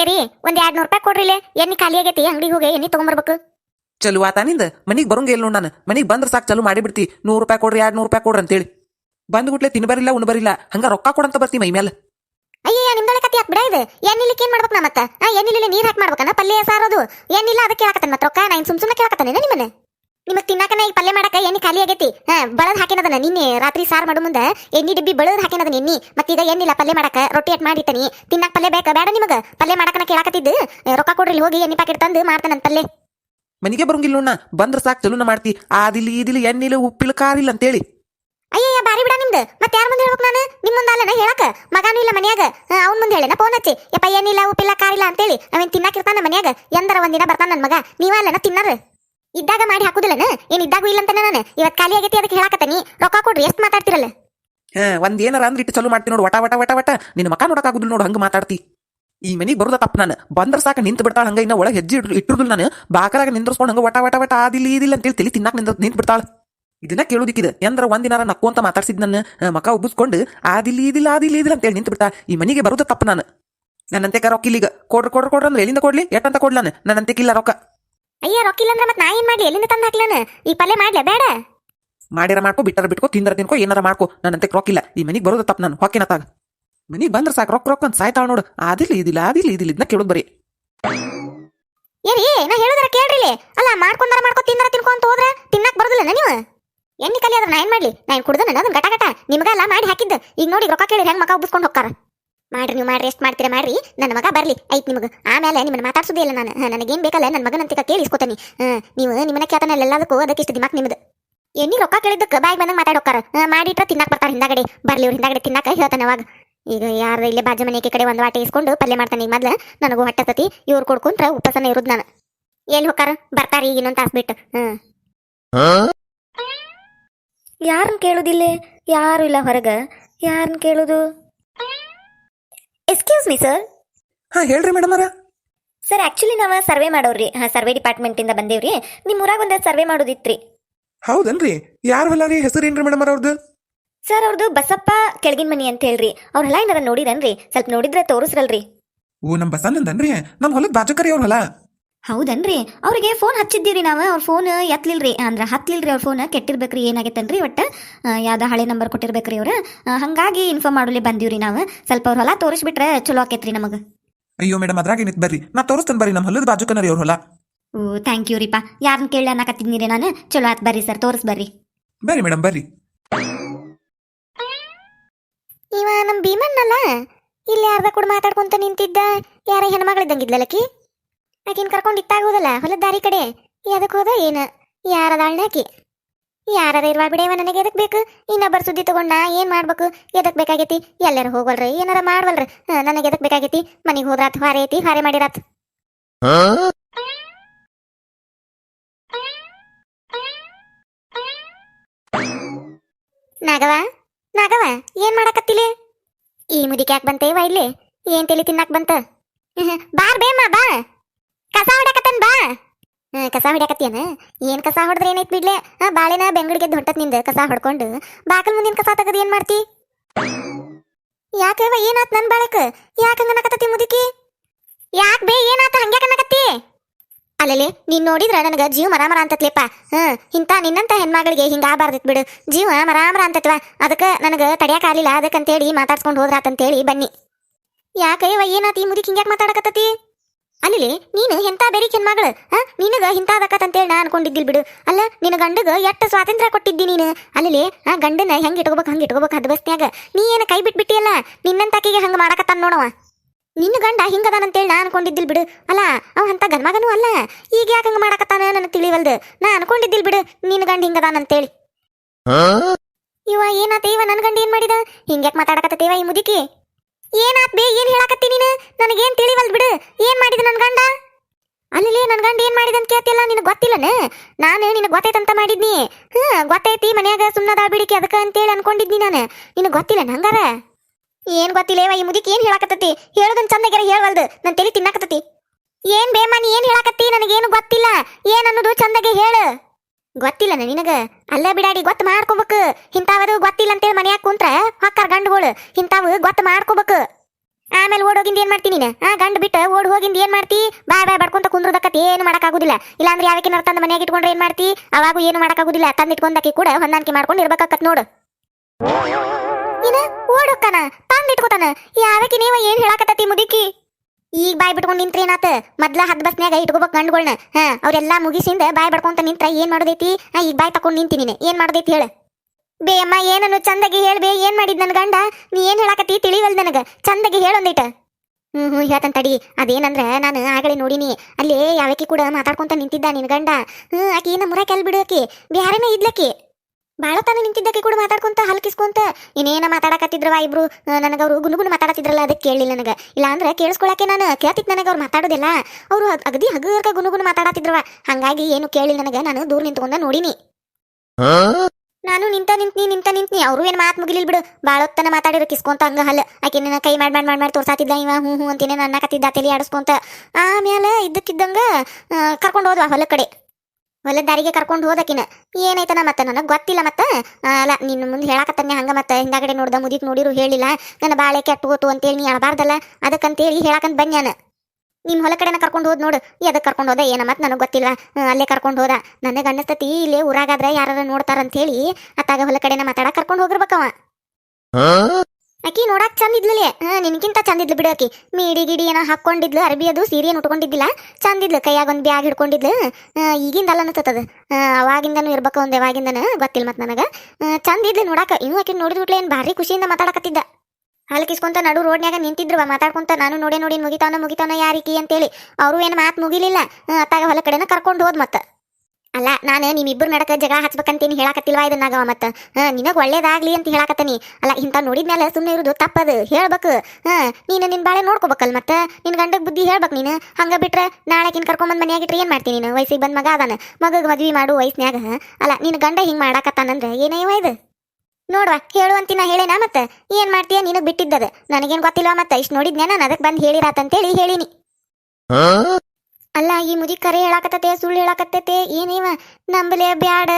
ಏರಿ ಒಂದ್ ಎರಡ್ ನೂರ್ ರೂಪಾಯಿ ಕೊಡ್ರಿಲೆ. ಎನ್ನಿ ಖಾಲಿ ಆಗೈತಿ ಅಂಗಡಿಗೆ ಹೋಗಿ ಎನ್ನಿ ತಗೊಂಬರ್ಬೇಕು. ಚಲು ಆತಾನಿಂದ ಮನಿಗ್ ಬರೋಂಗ ಇಲ್ಲ ನೋಡ್ ನಾನು. ಮನಿಗ್ ಬಂದ್ರ ಸಾಕು ಚಲು ಮಾಡಿಬಿಡ್ತಿ. ನೂರು ರೂಪಾಯಿ ಕೊಡ್ರಿ ಎರಡ್ ನೂರು ರೂಪಾಯಿ ಕೊಡ್ರಿ ಅಂತೇಳಿ. ಬಂದ್ಗುಟ್ಲೆ ತಿನ್ಬರಿಲ್ಲ ಉಣ್ಬರಿಲ್ಲ ಹಂಗ ರೊಕ್ಕ ಕೊಡಂತ ಬರ್ತಿ ಮೈ ಮೇಲೆ ಅಯ್ಯ ನಿಮ್ದೊಳ ಕತಿ ಹಾಕ್ ಬಿಡ ಇದು? ಎಣ್ಣಿಲಿಕ್ಕೆ ಏನ್ ಮಾಡ್ಬೇಕು ನಾ ಮತ್ತೆ? ಎಣ್ಣಿಲಿ ನೀರ್ ಹಾಕಿ ಮಾಡ್ಬೇಕನ ಪಲ್ಯ ಸಾರೋದು ಏನಿಲ್ಲ ಅದಕ್ಕೆ ಹಾಕತ್ತ ಮತ್ತೆ ರೊಕ್ಕ? ನಾ ಸುಮ್ ಸುಮ್ಮನೆ ಕೇಳಕತ್ತಾನೆ ನಿಮ್ಮನ್ನ? ನಿಮಗ್ ತಿನ್ನಕನ ಈಗ ಪಲ್ಯ ಮಾಡಕ ಎಣ್ಣೆ ಖಾಲಿ ಆಗೈತಿ? ಹಾ ಬಳದ್ ಹಾಕಿನದನ ನಿನ್ನೆ? ರಾತ್ರಿ ಸಾರ್ ಮಾಡು ಮುಂದೆ. ಎಣ್ಣೆ ಡಬ್ಬಿ ಬಳದ್ ಹಾಕಿನದನ ಎಣ್ಣಿ? ಮತ್ತೀಗ ಎಣ್ಣಿಲ್ಲ ಪಲ್ಯ ಮಾಡಕ ರೊಟ್ಟಿ ಅಟ್ ಮಾಡಿಟ್ಟನಿ. ತಿನ್ನಾಕ ಪಲ್ಯ ಬೇಕ? ಬೇಡ ನಿಮಗ. ಪಲ್ಯ ಮಾಡಕನ ಕೇಳಾಕತ್ತಿದ್ದು. ರೊಕ್ಕ ಕೊಡ್ರಿ ಹೋಗಿ ಎಣ್ಣೆ ಪ್ಯಾಕೆಟ್ ತಂದು ಮಾಡ್ತಾನ ಪಲ್ಯ. ಮನಿಗೆ ಬರಂಗಿಲ್ಲ ನೋಣ ಬಂದ್ರ ಸಾಕ್ ಚಲೋನ ಮಾಡ್ತಿ. ಆದಿಲ್ಲ ಇದಿಲ್ ಎಣ್ಣಿಲ್ಲ ಉಪ್ಪಿಲ್ಲ ಕಾರಿಲ್ಲ ಅಂತೇಳಿ. ಅಯ್ಯಯ್ಯ ಬಾರಿ ಬಿಡ ನಿಮ್ದು. ಮತ್ತೆ ಯಾರ ಮುಂದೆ ಹೇಳ್ಬೇಕು ನಾನು? ನಿಮ್ಮ ಮುಂದೆ ಅಲ್ಲನ ಹೇಳಕ? ಮಗಾನು ಇಲ್ಲ ಮನ್ಯಾಗ. ಅವ್ನ ಮುಂದೆ ಹೇಳೇನ? ಫೋನ್ ಹಚ್ಚಿ. ಯಪ್ಪ ಏನಿಲ್ಲ ಉಪ್ಪಿಲ್ಲ ಕಾರಿಲ್ಲ ಅಂತೇಳಿ. ಅವನ್ ತಿನ್ನಕ್ಕಿರ್ತಾನ ಮನ್ಯಾಗ? ಎಂದರ ಒಂದಿನ ಬರ್ತಾನ ನನ್ನ ಮಗ. ನೀವ ಅಲ್ಲನ ತಿನ್ನರ್? ಇದ್ದಾಗ ಮಾಡಿ ಹಾಕುದಿಲ್ಲನ ಏನ್ ಇದ್ದಾಗೂ ಇಲ್ಲ ಅಂತ ನಾನು? ಇವತ್ ಖಾಲಿ ಆಗೈತಿ ಅದಕ್ಕೆ ಹೇಳಾಕತ್ತೀನಿ ರೊಕ್ಕ ಕೊಡ್ರಿ, ಎಷ್ಟು ಮಾತಾಡ್ತಿರಲ್ಲ? ಹಾ, ಒಂದ್ ಏನಾರ ಅಂದ್ರೆ ಇಟ್ಟು ಚಲೋ ಮಾಡ್ತಿ ನೋಡು, ವಟ ವಟ ವಟ ವಟ. ನಿನ್ನ ಮಕ ನೋಡಕ್ಕಾಗುದಿಲ್ಲ ನೋಡು, ಹಂಗ ಮಾತಾಡ್ತಿ. ಈ ಮನಿಗೆ ಬರೋದ ತಪ್ಪ ನಾನು. ಬಂದ್ರ ಸಾಕ ನಿಂತ ಬಿಡ್ತಾಳ, ಹಂಗ ಇನ್ನ ಒಳಗೆ ಹೆಜ್ಜೆ ಇಟ್ಟು ಇಟ್ಟಿರುದಿಲ್ಲ ನಾನು. ಬಾಕರಾಗ ನಿಂದ್ರಸ್ಕೊಂಡು ಹಂಗ ವಟ ವಟ ವಟ ಆದಿಲ್ಲ ಇದಿಲ್ಲ ಅಂತೇಳಿ ತಿಳಿ ತಿನ್ನಾಕ ನಿಂದ ನಿಂತು ಬಿಡ್ತಾಳ. ಇದನ್ನ ಕೇಳೋದಿಕ್ಕಿದೆ ಎಂದ್ರ ಒಂದಿನಾರ ನಕ್ಕು ಅಂತ ಮಾತಾಡ್ಸಿದ್ ನನ್ನ ಮಕ ಉಬ್ಬಿಸ್ಕೊಂಡು ಆದಿಲ್ಲ ಇದಿಲ್ಲ ಆದಿಲ್ಲ ಇದಿಲ್ಲ ಅಂತೇಳಿ ನಿಂತು ಬಿಡ್ತಾ ಈ ಮನಿಗೆ ಬರೋದ ತಪ್ಪ ನಾನು. ನನ್ನಂತೆ ರೊಕ್ಕ ಇಲ್ಲಿಗ. ಕೊಡ್ರಿ ಕೊಡ್ರಿ ಕೊಡ್ರಿ ಅಂದ್ರೆ ಎಲ್ಲಿಂದ ಕೊಡ್ಲಿ? ಎಟ್ಟಂತ ಕೊಡ್ಲಾನು ನನ್ನಂತೆ ಇಲ್ಲ ರೊಕ್ಕ. ಅಯ್ಯ ರೊಕ್ಕ ಮತ್ತೆ ನಾ ಏನ್ ಮಾಡ್ಲಿ? ಎಲ್ಲಿಂದ ತಂದ ಹಾಕ್ಲನ? ಈ ಪಲ್ಯ ಮಾಡ್ಲೆ? ಬೇಡ. ಮಾಡಿರ ಮಾಡ್ಕೋ ಬಿಟ್ಟರ ಬಿಟ್ಕೋ ತಿಂದ್ರ ತಿನ್ಕೋ ಏನಾರ ಮಾಡ್ಕೋ. ನನ್ನಂತೆ ರೊಕ್ಕ ಇಲ್ಲ. ಈ ಮನಿಗೆ ಬರೋದ ತಪ್ಪ ನಾನು. ಹೊಕ್ಕಿನತ್ತಾಗ ಮನಿಗೆ ಬಂದ್ರ ಸಾಕು ರೊಕ್ಕ ರೊಕ್ಕ ಅಂತ ಸಾಯ್ತಾವ ನೋಡು. ಆದಿಲ್ಲ ಇದಿಲ್ಲ ಆದಿಲ್ಲ ಇದಿಲ್ಲ. ಇದನ್ನ ಕೇಳೋದು ಬರೀ. ಏರಿ ನಾ ಹೇಳೋದರ ಕೇಳ್ರಿ ಅಲ್ಲ ಮಾಡ್ಕೊಂಡಾರ ಮಾಡ್ಕೊ ತಿಂದ್ರ ತಿನ್ಕೋ ಅಂತ ಹೋದ್ರ ತಿನ್ನಕ್ ಬರೋದಿಲ್ಲ ನೀವು? ಎಣ್ಣೆ ಕಲಿ ಅದ್ರ ನಾ ಏನ್ ಮಾಡ್ಲಿ? ನಾ ಏನ್ ಕುಡ್ದನ ಅದನ್ನ ಗಟ ಗಟ. ನಿಮ್ಗೆಲ್ಲ ಮಾಡಿ ಹಾಕಿದ್ದು. ಈಗ ನೋಡಿ ರೊಕ್ಕ ಕೇಳಿ ಹೆಂಗ್ ಮಕ್ಕ ಉಬ್ಬಿಸ್ಕೊಂಡು ಹೋಗ್ತಾರ? ಮಾಡ್ರಿ ನೀವು ಮಾಡ್ರಿ ಎಷ್ಟು ಮಾಡ್ತೀರಾ ಮಾಡ್ರಿ. ನನ್ನ ಮಗ ಬರಲಿ ಐತ್ ನಿಮಗೆ. ಆಮೇಲೆ ನಿಮ್ಮನ್ನ ಮಾತಾಡ್ಸೋದೇ ಇಲ್ಲ ನಾನು. ನನಗೇನು ಬೇಕಲ್ಲ ನನ್ನ ಮಗನಂತಿಕ ಕೇಳಿ ಕೇಳಿಸ್ಕೊತೀನಿ ಹಾ, ನೀವು ನಿಮ್ಮನ್ನ ಕೇಳ್ತಾನೆ ಎಲ್ಲದಕ್ಕೂ ಅದಕ್ಕೆ ಇಷ್ಟು ದಿಮಾಕ್ ನಿಮ್ಮದು ಎಣ್ಣಿ ರೊಕ್ಕ ಕೇಳಿದ್ದಕ್ಕೆ ಬಾಯ್ ಬಂದಂಗೆ ಮಾತಾಡೋಕ್ಕಾರ ಮಾಡಿಟ್ರೆ ತಿನ್ನಕ್ಕೆ ಬರ್ತಾರೆ ಹಿಂದಾಗಡೆ. ಬರಲಿ ಇವ್ರು ಹಿಂದಾಗಡೆ ತಿನ್ನಕ್ಕೆ ಹೇಳ್ತಾನೆ ಅವಾಗ. ಈಗ ಯಾರು ಇಲ್ಲೇ ಬಾಜು ಮನೆ ಕಡೆ ಒಂದು ವಾಟೆ ಇಸ್ಕೊಂಡು ಪಲ್ಯ ಮಾಡ್ತಾನೆ ಈಗ ಮೊದ್ಲು. ನನಗೂ ಹೊಟ್ಟೆ ಸತಿ ಇವ್ರು ಕೊಡ್ಕೊಂಡ್ರೆ ಉಪಸನ ಇರೋದು ನಾನು. ಎಲ್ಲಿ ಹೋಗಾರ ಬರ್ತಾರ ಈಗ ಇನ್ನೊಂದು ತಾಸು ಬಿಟ್ಟು. ಹ್ಮ್ ಯಾರನ್ನ ಕೇಳೋದಿಲ್ಲ? ಯಾರು ಇಲ್ಲ ಹೊರಗ? ಯಾರನ್ನ ಕೇಳೋದು? ಎಕ್ಸ್ಕ್ಯೂಸ್ ಮೀ ಸರ್ ಹಾಂ ಹೇಳ್ರಿ ಮೇಡಮ್ ಅವರ. ಸರ್ ಆ್ಯಕ್ಚುಲಿ ನಾವು ಸರ್ವೆ ಮಾಡೋರಿ ಹಾಂ ಸರ್ವೆ ಡಿಪಾರ್ಟ್ಮೆಂಟಿಂದ ಬಂದೇವ್ರಿ. ನಿಮ್ಮ ಊರಾಗ ಒಂದು ಸರ್ವೆ ಮಾಡೋದಿತ್ರಿ. ಹೌದನ್ರಿ? ಯಾರ ಹೊಲ ರೀ? ಹೆಸರೇನ್ರಿ ಮೇಡಮ್ ಅವ್ರದ್ದು ಸರ್ ಅವ್ರದ್ದು ಬಸಪ್ಪ ಕೆಳಗಿನ ಮನಿ ಅಂತ ಹೇಳ್ರಿ. ಅವ್ರ ಹೊಲ ಏನಾರ ನೋಡಿದನ್ರಿ? ಸ್ವಲ್ಪ ನೋಡಿದ್ರೆ ತೋರಿಸ್ರಲ್ರಿ. ಓ ನಮ್ಮ ಬಸನ್ನಂದನ್ರಿ ನಮ್ಮ ಹೊಲದ ಬಾಜಕರಿ ಅವ್ರ ಹೊಲ. ಹೌದನ್ರಿ. ಅವ್ರಿಗೆ ಫೋನ್ ಹಚ್ಚಿದ್ದೀರಿ ನಾವು. ಅವ್ರ ಫೋನ್ ಎತ್ತಲಿಲ್ರಿ ಅಂದ್ರೆ ಹತ್ಲಿಲ್ರಿ ಅವ್ರ ಫೋನ್ ಕೆಟ್ಟಿರ್ಬೇಕ್ರಿ ಏನಾಗೈತನ್ರಿ ಒಟ್ಟು? ಯಾವ್ದು ಹಳೆ ನಂಬರ್ ಕೊಟ್ಟಿರ್ಬೇಕ್ರಿ ಅವ್ರು. ಹಂಗಾಗಿ ಇನ್ಫಾರ್ಮ್ ಮಾಡಲಿ ಬಂದೀವ್ರಿ ನಾವು. ಸ್ವಲ್ಪ ಅವ್ರ ಹೊಲ ತೋರಿಸ್ಬಿಟ್ರೆ ಚಲೋ ಆಕೈತ್ರಿ ನಮಗೆ. ಅಯ್ಯೋ ಮೇಡಮ್ ಅದ್ರಾಗ ನಿತ್ ಬರ್ರಿ. ನಾ ತೋರಿಸ್ತೇನೆ ಬರ್ರಿ ನಮ್ಮ ಹೊಲದ ಬಾಜುಕನರಿ ಅವ್ರ ಹೊಲ. ಓ ಥ್ಯಾಂಕ್ ಯು ರೀಪಾ. ಯಾರನ್ನ ಕೇಳಿ ಅನ್ನಕತ್ತಿದ್ನಿರಿ ನಾನು. ಚಲೋ ಆತ್ ಬರ್ರಿ ಸರ್ ತೋರಿಸ್ ಬರ್ರಿ. ಬರ್ರಿ ಮೇಡಮ್ ಬರ್ರಿ. ಇವ ನಮ್ ಭೀಮನ್ನಲ್ಲ? ಇಲ್ಲಿ ಯಾರ್ದ ಕೂಡ ಮಾತಾಡ್ಕೊಂತ ನಿಂತಿದ್ದ. ಯಾರ ಹೆಣ್ಮಗಳಿದ್ದಂಗಿದ್ಲಲ್ಲಕಿ ಆಕಿನ್ ಕರ್ಕೊಂಡು ಇತ್ತಾಗುವುದಲ್ಲ ಹೊಲದ ದಾರಿ ಕಡೆ ಎದಕ್ ಹೋದ ಏನ? ಯಾರದಾಳ್ನಾಕಿ ಆಕಿ? ಯಾರ ಇರ್ವಾ ಬಿಡೇವ ನನಗೆ ಎದಕ್ ಬೇಕು? ಇನ್ನೊಬ್ಬರ ಸುದ್ದಿ ತಗೊಂಡ ಏನ್ ಮಾಡ್ಬೇಕು? ಎದಕ್ ಬೇಕಾಗೈತಿ? ಎಲ್ಲರೂ ಹೋಗಲ್ರಿ, ಏನಾರ ಮಾಡ್ವಲ್ರಿ. ನನಗೆ ಎದಕ್ ಬೇಕಾಗೈತಿ? ಮನೆಗೆ ಹೋದ್ರಾತ್, ಹಾರೆ ಐತಿ, ಹಾರೆ ಮಾಡಿರಾತ್. ನಾಗವ? ನಾಗವ, ಏನ್ ಮಾಡಕತ್ತಿಲೆ? ಈ ಮುದಿಕ್ಯಾಕ್ ಯಾಕೆ ಬಂತೇವ ಇಲ್ಲಿ? ಏನ್ ತಲೆ ತಿನ್ನಾಕ್ ಬಂತ? ಬಾರ್ ಬೇಮ್ಮ ಬಾ. ಕಸ ಹೊಡಕತ್ತನ್ ಬಾ. ಕಸ ಹೊಡ್ಯಾಕತ್ತೇನ? ಏನ್ ಕಸ ಹೊಡೆದ್ರೆ ಏನೈತ್ ಬಿಡ್ಲೆ? ಬಾಳೆನ ಬೆಂಗಳೂರಿಗೆ ಹೊಂಟತ್ನಿಂದ ಕಸ ಹೊಡ್ಕೊಂಡು. ಬಾಕಲ್ ಮುಂದಿನ ಕಸ ತೆಗದ್ ಏನು ಮಾಡ್ತಿ? ಯಾಕವ ಏನಾತ್ ನನ್ ಬಾಳಕ್? ಯಾಕ ಹಂಗನಕತ್ತತಿ ಮುದುಕಿ? ಯಾಕ್ ಬೇ, ಏನಾತ ಹಂಗ್ಯಾಕನಕತ್ತಿ ಅಲ್ಲಲೇ, ನೀನ್ ನೋಡಿದ್ರ ನನಗ ಜೀವ ಮರಾಮರ ಅಂತತ್ಲೇಪ. ಹ್ಮ್ ಇಂತ ನಿನ್ನಂತ ಹೆಣ್ಮಗಳಿಗೆ ಹಿಂಗ ಆಗಬಾರ್ದಿತ್ ಬಿಡು. ಜೀವ ಮರಾಮರ ಅಂತತ್ವ. ಅದಕ್ಕ ನನಗ ತಡ್ಯಾಕ ಆಗ್ಲಿಲ್ಲ. ಅದಕ್ಕಂತೇಳಿ ಮಾತಾಡ್ಸ್ಕೊಂಡು ಹೋದ್ರಾತಂತೇಳಿ ಬನ್ನಿ. ಯಾಕ ಏನಾತ ಈ ಮುದುಕಿ ಹಿಂಗ್ಯಾಕ್ ಮಾತಾಡಕತ್ತತಿ? ಅಲ್ಲಿ ನೀನು ಎಂತ ಬೇರೆ ಹೆಣ್ಮಗಳು ಹಾ? ನಿನಗ ಹಿಂತಾದಕ್ಕಂತೇಳಿ ನಾ ಅನ್ಕೊಂಡಿದ್ದಿಲ್ ಬಿಡು. ಅಲ್ಲ ನಿನ್ನ ಗಂಡಗ ಎಷ್ಟು ಸ್ವಾತಂತ್ರ್ಯ ಕೊಟ್ಟಿದ್ದಿ ನೀನು? ಅಲ್ಲಿ ಆ ಗಂಡನ ಹೆಂಗೆ ಇಟ್ಕೋಬೇಕು ಹಂಗ ಇಟ್ಕೋಬೇಕು ಅದ್ ಬಸ್ನ್ಯಾಗ ನೀ ಏನ ಕೈ ಬಿಟ್ಬಿಟ್ಟಿಯಲ್ಲ? ನಿನ್ನಂತಾಕಿಗೆ ಹಂಗ ಮಾಡಕತ್ತಾನ ನೋಡವ ನಿನ್ನ ಗಂಡ ಹಿಂಗದಾನಂತೇಳಿ ನಾ ಅನ್ಕೊಂಡಿದ್ದಿಲ್ ಬಿಡು. ಅಲ್ಲ ಅವ ಅಂತ ಗನ್ಮಗನೂ ಅಲ್ಲ. ಈಗ ಯಾಕ ಹಂಗ ಮಾಡಕತ್ತಾನ ನನಗೆ ತಿಳಿವಲ್ದು? ನಾ ಅನ್ಕೊಂಡಿದ್ದಿಲ್ ಬಿಡು ನಿನ್ನ ಗಂಡ ಹಿಂಗದಾನಂತೇಳಿ ಇವ ಏನಾತ ಇವ ನನ್ನ ಗಂಡ ಏನ್ ಮಾಡಿದ? ಹಿಂಗ್ಯಾಕ್ ಮಾತಾಡಕತ್ತೇವ ಈ ಮುದುಕಿ? ಏನಾತ್ ಬೇ, ಏನ್ ಹೇಳಾಕತ್ತಿ ನೀನು? ನನಗೇನ್ ತಿಳಿವಲ್ ಬಿಡು. ಏನ್ ಮಾಡಿದ ನನ್ ಗಂಡ? ಅಲ್ಲಿ ನನ್ ಗಂಡ ಏನ್ ಮಾಡಿದ ಅಂತ ಕೇಳ್ತಿಲ್ಲ ನಿನಗೆ ಗೊತ್ತಿಲ್ಲನ? ನಾನು ನಿನಗೆ ಗೊತ್ತೈತಂತ ಮಾಡಿದ್ನಿ. ಹ್ಮ್ ಗೊತ್ತೈತಿ, ಮನ್ಯಾಗ ಸುಮ್ಮನದ ಬಿಡಿಕೆ ಅದಕ್ಕ ಅಂತೇಳಿ ಅನ್ಕೊಂಡಿದ್ನಿ ನಾನು. ನಿನಗೆ ಗೊತ್ತಿಲ್ಲ ಹಂಗಾರ? ಏನ್ ಗೊತ್ತಿಲ್ಲ ಇವ ಈ ಮುದಿಕ್ ಏನ್ ಹೇಳಾಕತ್ತತಿ? ಹೇಳೋದನ್ ಚಂದಗೆರ ಹೇಳ್ವಲ್ದು. ನನ್ ತಲೆ ತಿನ್ನಾಕತ್ತತಿ. ಏನ್ ಬೇಮಾನಿ ಏನ್ ಹೇಳಾಕತ್ತಿ? ನನಗೇನು ಗೊತ್ತಿಲ್ಲ. ಏನ್ ಅನ್ನೋದು ಚಂದಗೆ ಹೇಳು. ಗೊತ್ತಿಲ್ಲ ನಿನಗ? ಅಲ್ಲ ಬಿಡಾಡಿ, ಗೊತ್ತ ಮಾಡ್ಕೋಬೇಕು. ಇಂತಾವದು ಗೊತ್ತಿಲ್ಲ ಅಂತೇಳಿ ಮನ್ಯಾಗ ಕುಂತ್ರ. ಹೊಕ್ಕಾರ ಗಂಡುಗಳು ಇಂತಾವು ಗೊತ್ತ ಮಾಡ್ಕೋಬೇಕು. ಆಮೇಲೆ ಓಡೋ ಓಡೋಗಿಂದ ಏನ್ ಮಾಡ್ತೀನಿ ನೀನು? ಆ, ಗಂಡ ಬಿಟ್ಟು ಓಡ್ ಹೋಗಿಂದ ಏನ್ ಮಾಡ್ತಿ? ಬಾ ಬಾಯ್ ಬಡ್ಕೊಂತ ಕುಂದ್ರದಕ್ಕತಿ ಏನು ಮಾಡಕ್ಕಾಗುದಿಲ್ಲ. ಇಲ್ಲಾಂದ್ರೆ ಯಾವಕ್ಕೆ ತಂದ ಮನ್ಯಾಗ ಇಟ್ಕೊಂಡ್ರೆ ಏನ್ ಮಾಡ್ತಿ? ಅವಾಗೂ ಏನು ಮಾಡಕ್ಕಾಗುದಿಲ್ಲ. ತಂದ್ ಇಟ್ಕೊಂಡಾಕಿ ಕೂಡ ಹೊಂದಾಣಿಕೆ ಮಾಡ್ಕೊಂಡು ಇರ್ಬೇಕಾಕತ್ ನೋಡು. ನೀನ ಓಡೋಕ್ಕನ ತಂದ್ ಇಟ್ಕೋತಾನ ಯಾವಕಿ ನೀವ ಏನ್ ಹೇಳಾಕತ್ತತಿ ಮುದುಕಿ? ಈಗ ಬಾಯ್ ಬಿಟ್ಕೊಂಡು ನಿಂತ್ರಿ ಏನಾತ? ಮೊದ್ಲ ಹದ್ ಬಸ್ನ್ಯಾಗ ಇಟ್ಕೋಬೇಕು ಗಂಡುಗಳ್ನ. ಹಾ, ಅವರೆಲ್ಲ ಮುಗಿಸಿಂದ ಬಾಯ್ ಬಡ್ಕೊಂತ ನಿಂತ್ರ ಏನ್ ಮಾಡೋದೈತಿ? ಹಾ, ಈಗ ಬಾಯ್ ತಕೊಂಡ್ ನಿಂತೀನಿ ನೀನು. ಏನ್ ಮಾಡೋದೈತಿ ಹೇಳ. ಬೇ ಅಮ್ಮ, ಏನನ್ನು ಚಂದಗೆ ಹೇಳ್ಬೇ ಏನ್ ಮಾಡಿದ್ ನನ್ ಗಂಡ? ನೀ ಏನ್ ಹೇಳಾಕತ್ತಿ? ತಿಳಿವಲ್ ನನಗ. ಚಂದಗೆ ಹೇಳೊಂದಿಟ ಹ್ಮ್ ಹ್ಮ್, ಹೇಳ್ತಾನ ತಡಿ. ಅದೇನಂದ್ರ ನಾನು ಆಗಲೇ ನೋಡಿನಿ. ಅಲ್ಲಿ ಯಾವಕಿ ಕೂಡ ಮಾತಾಡ್ಕೊಂತ ನಿಂತಿದ್ದ ನಿನ್ ಗಂಡ. ಹ್ಮ್, ಆಕಿ ನಮ್ಮ ಕೆಲ್ ಬಿಡು ಆಕಿ? ಬ್ಯಾರೇನ ಇದ್ಲಕಿ ಬಾಳ ತಾನ ನಿಂತಿದ್ದಕ್ಕೆ ಕೂಡ ಮಾತಾಡ್ಕೊಂತ ಹಲ್ಕಿಸ್ಕೊಂತ ಇನ್ನೇನ ಮಾತಾಡಕತ್ತಿದ್ರವ ಇಬ್ರು? ನನಗ ಅವರು ಗುನುಗುನು ಮಾತಾಡತಿದ್ರಲ್ಲ ಅದಕ್ಕೆ ಕೇಳಲಿಲ್ಲ ನನಗ. ಇಲ್ಲ ಅಂದ್ರೆ ಕೇಳಿಸ್ಕೊಳಕ್ಕೆ ನಾನು ಕೇಳ್ತಿತ್ತು ನನಗೆ ಅವ್ರು ಮಾತಾಡೋದಿಲ್ಲ. ಅವರು ಅಗದಿ ಹಗರ್ಕ ಗುನುಗುನು ಮಾತಾಡತ್ತಿದ್ರವ ಹಂಗಾಗಿ ಏನು ಕೇಳಿಲ್ಲ ನನಗ ನಾನು ದೂರ ನಿಂತ್ಕೊಂಡ ನೋಡಿನಿ. ನಾನು ನಿಂತ ನಿಂತ್ನಿ ನಿಂತ ನಿಂತ್ನಿ. ಅವರು ಏನ್ ಮಾತ್ ಮುಗಿಲಿಲ್ ಬಿಡು. ಬಾಳೊತ್ತನ ಮಾತಾಡಿರೋ ಕಿಸ್ಕೊಂತ ಹಂಗ ಹಲ್ಲ. ಆಕೆ ನಿನ್ನ ಕೈ ಮಾಡ್ ಮಾಡ್ ಮಾಡ್ ಮಾಡಿ ತೋರ್ಸಾತಿದ್ದ ಇವ ಹ್ಞೂ ಹ್ಞೂ ಅಂತೀನಿ ಅನ್ನಕತ್ತಿದ್ದ ತಲೆ ಆಡಿಸ್ಕೊಂತ. ಆಮೇಲೆ ಇದ್ದಕ್ಕಿದ್ದಂಗ ಕರ್ಕೊಂಡು ಹೋದ್ವಾ ಹೊಲ ಕಡೆ. ಹೊಲದ ದಾರಿಗೆ ಕರ್ಕೊಂಡು ಹೋದಕಿನ. ಏನಾಯ್ತನ ಮತ್ತೆ ನನಗೆ ಗೊತ್ತಿಲ್ಲ ಮತ್ತೆ? ಅಲ್ಲ, ನಿನ್ನ ಮುಂದೆ ಹೇಳಾಕತ್ತನ್ನೆ ಹಂಗ ಮತ್ತೆ. ಹಿಂದಾಗಡೆ ನೋಡ್ದ ಮುದಿಕ್ ನೋಡಿರು ಹೇಳಿಲ್ಲ. ನನ್ನ ಬಾಳೆ ಕೆಟ್ಟು ಹೋತು ಅಂತೇಳಿ ನೀ ಅಳಬಾರ್ದಲ್ಲ ಅದಕ್ಕಂತೇಳಿ ಹೇಳಾಕಂತ ಬನ್ಯಾನ ನಿಮ್ಮ ಹೊಲ ಕಡೆನ ಕರ್ಕೊಂಡು ಹೋದ್ ನೋಡು. ಎದಕ್ಕೆ ಕರ್ಕೊಂಡು ಹೋದ ಏನ ಮತ್ತೆ ನನಗೆ ಗೊತ್ತಿಲ್ಲ. ಅಲ್ಲೇ ಕರ್ಕೊಂಡು ಹೋದ. ನನಗೆ ಅನ್ನಿಸ್ತತಿ ಇಲ್ಲೇ ಊರಾಗಾದ್ರೆ ಯಾರು ನೋಡ್ತಾರಂತೇಳಿ ಅತ್ತಾಗ ಹೊಲ ಕಡೆನ ಮಾತಾಡಕ್ ಕರ್ಕೊಂಡು ಹೋಗಿರ್ಬೇಕವ. ಆಕಿ ನೋಡಕ್ ಚಂದ ಇದ್ಲೇ ಹಾ ಇದ್ಲು ಬಿಡು ಆಕಿ. ಮೀಡಿ ಗಿಡಿ ಏನೋ ಹಾಕೊಂಡಿದ್ಲು ಅರ್ಬಿ ಅದು, ಸೀರೆ ಏನು ಉಟ್ಕೊಂಡಿದ್ದಿಲ್ಲ. ಚಂದ ಇದ್ಲು ಕೈಯಾಗ ಒಂದು ಬ್ಯಾಗ್ ಹಿಡ್ಕೊಂಡಿದ್ಲು. ಈಗಿಂದ ಈಗಿಂದಲ್ಲ ಅನ್ಸತ್ತದ ಅವಾಗಿಂದನು ಇರ್ಬೇಕು ಒಂದು ಯಾವಾಗಿಂದನ, ಗೊತ್ತಿಲ್ಲ ಮತ್ತೆ ನನಗೆ. ಚಂದ ಇದ್ಲು ನೋಡಾಕ. ಇನ್ನು ಆಕಿ ನೋಡಿದ್ಬಿಟ್ಲೆ ಏನು ಭಾರಿ ಖುಷಿಯಿಂದ ಮಾತಾಡಕತ್ತಿದ್ದ. ಹಲ್ಕಿಸ್ಕೊಂತ ನಡು ರೋಡ್ನ್ಯಾಗ ನಿಂತಿದ್ರು ಮಾತಾಡ್ಕೊಂತ, ನಾನು ನೋಡೇ ನೋಡಿ ಮುಗಿತಾನ ಮುಗಿತಾನ ಯಾರಿಕಿ? ಅಂತೇಳಿ. ಅವರು ಏನು ಮಾತು ಮುಗಿಲಿಲ್ಲ. ಅತ್ತಾಗ ಹೊಲ ಕಡೆನ ಕರ್ಕೊಂಡು ಹೋದ್ ಮತ್ತ. ಅಲ್ಲ, ನಾನು ನಿಮ್ಮಿಬ್ಬರು ನಡಕ ಜಗ ಹಚ್ಬೇಕಂತೀನಿ ಹೇಳಾಕತ್ತಿಲ್ವಾ ಇದನ್ನಾಗವ ಮತ್ತ? ನಿನಗ್ ಒಳ್ಳೇದಾಗ್ಲಿ ಅಂತ ಹೇಳಾಕತ್ತೀನಿ. ಅಲ್ಲ ಇಂಥ ನೋಡಿದ್ಮೇಲೆ ಸುಮ್ಮನೆ ಇರೋದು ತಪ್ಪದು. ಹೇಳ್ಬೇಕು. ಹಾ, ನೀನು ನಿನ್ನ ಬಾಳೆ ನೋಡ್ಕೋಬೇಕಲ್ಲ ಮತ್ತೆ? ನಿನ್ನ ಗಂಡಗ್ ಬುದ್ಧಿ ಹೇಳ್ಬೇಕು ನೀನು? ಹಂಗ ಬಿಟ್ರೆ ನಾಳೆಕಿನ್ ಕರ್ಕೊಂಬಂದು ಮನೆಯಾಗಿಟ್ರೆ ಏನು ಮಾಡ್ತೀನಿ ನೀನು? ವಯಸ್ಸಿಗೆ ಬಂದ್ ಮಗ ಅದಾನ. ಮಗಗೆ ಮದ್ವೆ ಮಾಡು ವಯಸ್ಸಿನಾಗ ಅಲ್ಲ ನಿನ್ನ ಗಂಡ ಹಿಂಗೆ ಮಾಡಾಕತ್ತಾನಂದ್ರೆ ಏನೇವ ಇದು? ನೋಡ್ವಾ, ಹೇಳು ಅಂತಿನ ಹೇಳೇನಾ ಮತ್ತೆ? ಏನ್ ಮಾಡ್ತೀಯ ನಿನಗೆ ಬಿಟ್ಟಿದ್ದದ? ನನಗೇನ್ ಗೊತ್ತಿಲ್ವಾ ಮತ್ತೆ? ಇಷ್ಟು ನೋಡಿದ್ನೇ ನಾನು ಅದಕ್ಕೆ ಬಂದು ಹೇಳಿರಾತಂತೇಳಿ ಹೇಳಿನಿ. ಅಲ್ಲ, ಈ ಮುದಿ ಕರೆ ಹೇಳಾಕತ್ತತೆ, ಸುಳ್ಳು ಹೇಳಾಕತ್ತತೆ, ಏನೇವ? ನಂಬಲೆ ಬ್ಯಾಡ.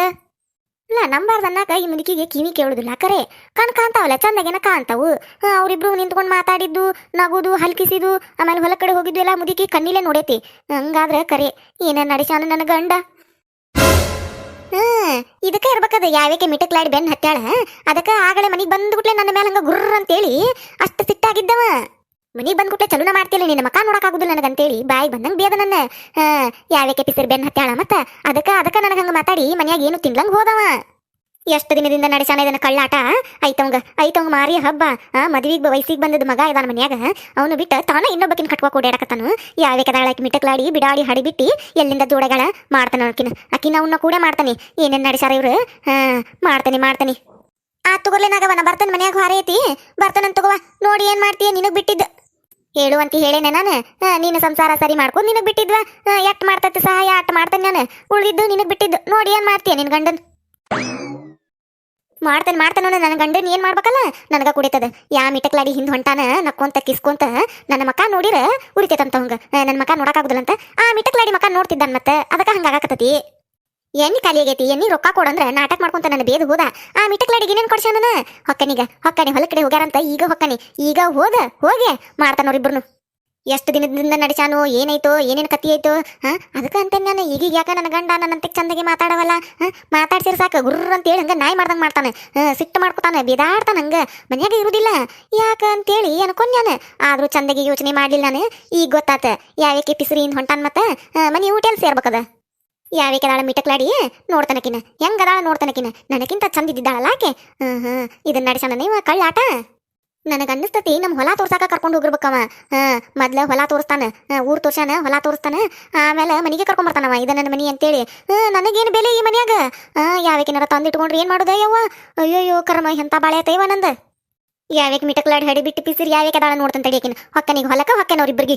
ಇಲ್ಲ, ನಂಬಾರ್ದು ಅನ್ನಕ, ಈ ಮುದುಕಿಗೆ ಕಿವಿ ಕೇಳುದಿಲ್ಲ ಕರೆ. ಕಣ್ ಕಾಣ್ತಾವಲ್ಲ, ಚಂದಾಗೇನ ಕಾಣ್ತಾವು. ಅವರಿಬ್ರು ನಿಂತ್ಕೊಂಡು ಮಾತಾಡಿದ್ದು, ನಗುದು, ಹಲ್ಕಿಸಿದು, ಆಮೇಲೆ ಹೊಲ ಕಡೆ ಹೋಗಿದ್ದು ಎಲ್ಲ ಮುದುಕಿ ಕಣ್ಣಿಲೆ ನೋಡೈತಿ. ಹಂಗಾದ್ರೆ ಕರೆ, ಏನ ನಡೆಸಾನ ನನ್ನ ಗಂಡ? ಇದಕ್ಕೆ ಇರ್ಬೇಕದ, ಯಾವ್ಯಾಕೆ ಮಿಟಕ್ ಲಾಡಿ ಬೆನ್ ಹತ್ತಾಳ ಅದಕ್ಕೆ ಆಗಲೇ ಮನೆಗೆ ಬಂದ್ಬಿಟ್ಲೆ ನನ್ನ ಮೇಲೆ ಹಂಗ ಗುರ್ರ ಅಂತೇಳಿ ಅಷ್ಟು ಸಿಟ್ಟಾಗಿದ್ದವ. ಮನಿಗ್ ಬಂದ್ಬಿಟ್ಲೆ ಚಲುನ ಮಾಡ್ತಿಲ್ಲ ನಿನ್ನ ಮಕ್ಕ ನೋಡಕ್ಕಾಗುದಿಲ್ಲ ನನಗಂತೇಳಿ. ಬಾಯಿ ಬಂದಂಗೆ ಬೇದ ನನ್ನ. ಯಾವ್ಯಾಕೆ ಪಿಸರ್ ಬೆನ್ ಹತ್ತಾಳ ಮತ್ತ? ಅದಕ್ಕ ಅದಕ್ಕ ನನಗ ಹಂಗ ಮಾತಾಡಿ, ಮನ್ಯಾಗ ಏನು ತಿನ್ಲಂಗ್ ಹೋದವ. ಎಷ್ಟು ದಿನದಿಂದ ನಡೆಸಾನ ಇದನ್ನ ಕಳ್ಳಾಟ? ಐತವಂಗ ಐತವಂಗ ಮಾರಿ ಹಬ್ಬ. ಮದ್ವಿಗ್ ವಯಸ್ಸಿಗೆ ಬಂದದ ಮಗ ಇದಾನ ಮನ್ಯಾಗ. ಅವನು ಬಿಟ್ಟು ತಾನ ಇನ್ನೊಬ್ಬಕಿನ ಕಟ್ಕೋಕ್ ಓಡಾಡಕತ್ತಾನು ಯಾವೇಕದಾಳ ಆಕಿ ಮಿಟಕ್ಲಾಡಿ, ಬಿಡಾಡಿ, ಹಡಿಬಿಟ್ಟಿ, ಎಲ್ಲಿಂದ ಜೋಡಗಳ ಮಾಡ್ತಾನ ಅಕಿನ ಅಕಿನ ಅವನ್ನ ಕೂಡ ಮಾಡ್ತಾನೆ. ಏನೇನ್ ನಡೆಸಾರ ಇವ್ರು? ಹಾ, ಮಾಡ್ತಾನೆ ಮಾಡ್ತಾನೆ. ಆ, ತಗೋರ್ಲೆ ನಾಗವ ನಾ ಬರ್ತಾನೆ ಮನ್ಯಾಗ ಹೊರ ಐತಿ ಬರ್ತಾನಂತ ತಗೋವ ನೋಡಿ ಏನ್ ಮಾಡ್ತೀಯ ನಿನಗ್ ಬಿಟ್ಟಿದ್ದ. ಹೇಳು ಅಂತ ಹೇಳೇನೆ ನಾನು. ನೀನು ಸಂಸಾರ ಸರಿ ಮಾಡ್ಕೊಂಡು ನಿನಗೆ ಬಿಟ್ಟಿದ್ವ? ಎಟ್ ಮಾಡ್ತೈತೆ ಸಹಾಯ ಅಟ್ ಮಾಡ್ತೇನೆ ನಾನು. ಉಳಿದಿದ್ದು ನಿನಗೆ ಬಿಟ್ಟಿದ್ದು. ನೋಡಿ ಏನು ಮಾಡ್ತೀಯ ನಿನ್ ಗಂಡನ್? ಮಾಡ್ತಾನೆ, ಮಾಡ್ತಾನ ನನ್ನ ಗಂಡನ್ ಏನು ಮಾಡ್ಬೇಕಲ್ಲ? ನನಗೆ ಕುಡಿತದ. ಯಾ ಮಿಟಕ್ಲಾಡಿ ಹಿಂದೆ ಹೊಂಟಾನ, ನಕ್ಕೊಂತ, ಕಿಸ್ಕೊಂತ, ನನ್ನ ಮಕ್ಕ ನೋಡಿರ? ಉರಿತೈತಂತ ಹಂಗೆ. ನನ್ನ ಮಕ ನೋಡಕ್ಕಾಗುದಿಲ್ಲಂತ ಆ ಮಿಟಕ್ಲಾಡಿ ಮಕ ನೋಡ್ತಿದ್ದಾನೆ ಮತ್ತೆ. ಅದಕ್ಕೆ ಹಂಗಾಗಕತ್ತತಿ ಎಣ್ಣಿ ಖಾಲಿ ಆಗೈತಿ, ಎಣ್ಣಿ ರೊಕ್ಕ ಕೊಡಂದ್ರೆ ನಾಟಕ ಮಾಡ್ಕೊಂತ ನನ್ನ ಬೇದು ಹೋದ. ಆ ಮಿಟಕ್ಲಾಡಿಗೆ ಏನೇನ್ ಕೊಡ್ಸಾನ ಹೊಕ್ಕನಿಗ, ಹೊಕ್ಕನಿ ಹೊಲ ಕಡೆ ಹೋಗ್ಯಾರಂತ ಈಗ ಹೊಕ್ಕನಿ. ಈಗ ಹೋದ, ಹೋಗೆ, ಮಾಡ್ತಾನ ಅವ್ರಿಬ್ರು ಎಷ್ಟು ದಿನದಿಂದ ನಡೆಸಾನು ಏನಾಯ್ತು, ಏನೇನ್ ಕತಿ ಆಯ್ತು, ಹಾ? ಅದಕ್ಕೆ ಅಂತ ನಾನು ಈಗೀಗ ಯಾಕ ನನ್ನ ಗಂಡ ನನ್ನಂತೆ ಚಂದಗೆ ಮಾತಾಡವಲ್ಲ, ಹಾ? ಮಾತಾಡ್ಸಿರ್ ಸಾಕು, ಗುರ್ರ ಅಂತೇಳಿ ಹಂಗೆ ನಾಯಿ ಮಾಡ್ದಂಗೆ ಮಾಡ್ತಾನೆ. ಸಿಟ್ಟು ಮಾಡ್ಕೊತಾನೆ, ಬಿದಾಡ್ತಾನೆ ಹಂಗೆ. ಮನ್ಯಾಗ ಇರುದಿಲ್ಲ. ಯಾಕ ಅಂತೇಳಿ ಅನ್ಕೊಂಡ್ಯಾನ. ಆದ್ರೂ ಚಂದಗೆ ಯೋಚನೆ ಮಾಡಲಿಲ್ಲ ನಾನು. ಈಗ ಗೊತ್ತಾತ, ಯಾವ್ಯಾಕೆ ಪಿಸ್ರಿಯಿಂದ ಹೊಂಟಾನ ಮತ್ತ? ಮನೆ ಊಟ ಸೇರ್ಬೇಕದ ಯಾವ್ಯಾಕೆ ಅದಾಳ ಮಿಟಕ್ಲಾಡಿ ನೋಡ್ತಾನಕಿನ. ಹೆಂಗದಾಳ ನೋಡ್ತಾನಕಿನ? ನನಗಿಂತ ಚಂದ ಇದ್ದಿದ್ದಾಳಲ್ಲ ಆಕೆ? ಹ್ಮ್ ಹ್ಮ್. ಇದನ್ನ ನಡೆಸೋಣ ನೀವು ಕಳ್ಳಾಟ ನನಗೆ ಅನ್ನಿಸ್ತತಿ ನಮ್ಮ ಹೊಲ ತೋರ್ಸಾಕ ಕರ್ಕೊಂಡು ಹೋಗಿರ್ಬೇಕವ. ಹಾಂ, ಮೊದ್ಲ ಹೊಲ ತೋರಿಸ್ತಾನ. ಊರು ತೋರ್ಸಾನ ಹೊಲ ತೋರಿಸ್ತಾನ. ಆಮೇಲೆ ಮನಿಗೆ ಕರ್ಕೊಂಡ್ ಬರ್ತಾನವ ಇದು ನನ್ನ ಮನಿ ಅಂತೇಳಿ. ಹಾ, ನನಗೇನು ಬೆಲೆ ಈ ಮನ್ಯಾಗ? ಹಾ ಯಾವ್ಯಾಕೆನಾರ ತಂದಿಟ್ಕೊಂಡ್ರೆ ಏನು ಮಾಡೋದ ಯವ್ವ? ಅಯ್ಯೋಯ್ಯೋ, ಕರ್ಮ, ಎಂತ ಬಾಳೆ ಆತೈವ ನಂದು? ಯಾವ್ಯಾಕೆ ಮಿಟಕ್ಲಾಡಿ ಹಡಿ ಬಿಟ್ಟು ಪಿಸಿರಿ ಯಾವ್ಯಾಕೆ ಅದಾಳ ನೋಡ್ತಾನೆ ತಡಿಯಕಿನ? ಹೊಕ್ಕನಿಗೆ ಹೊಲಕ ಹೊಕ್ಕನವ್ರಿಬ್ಬರಿಗೆ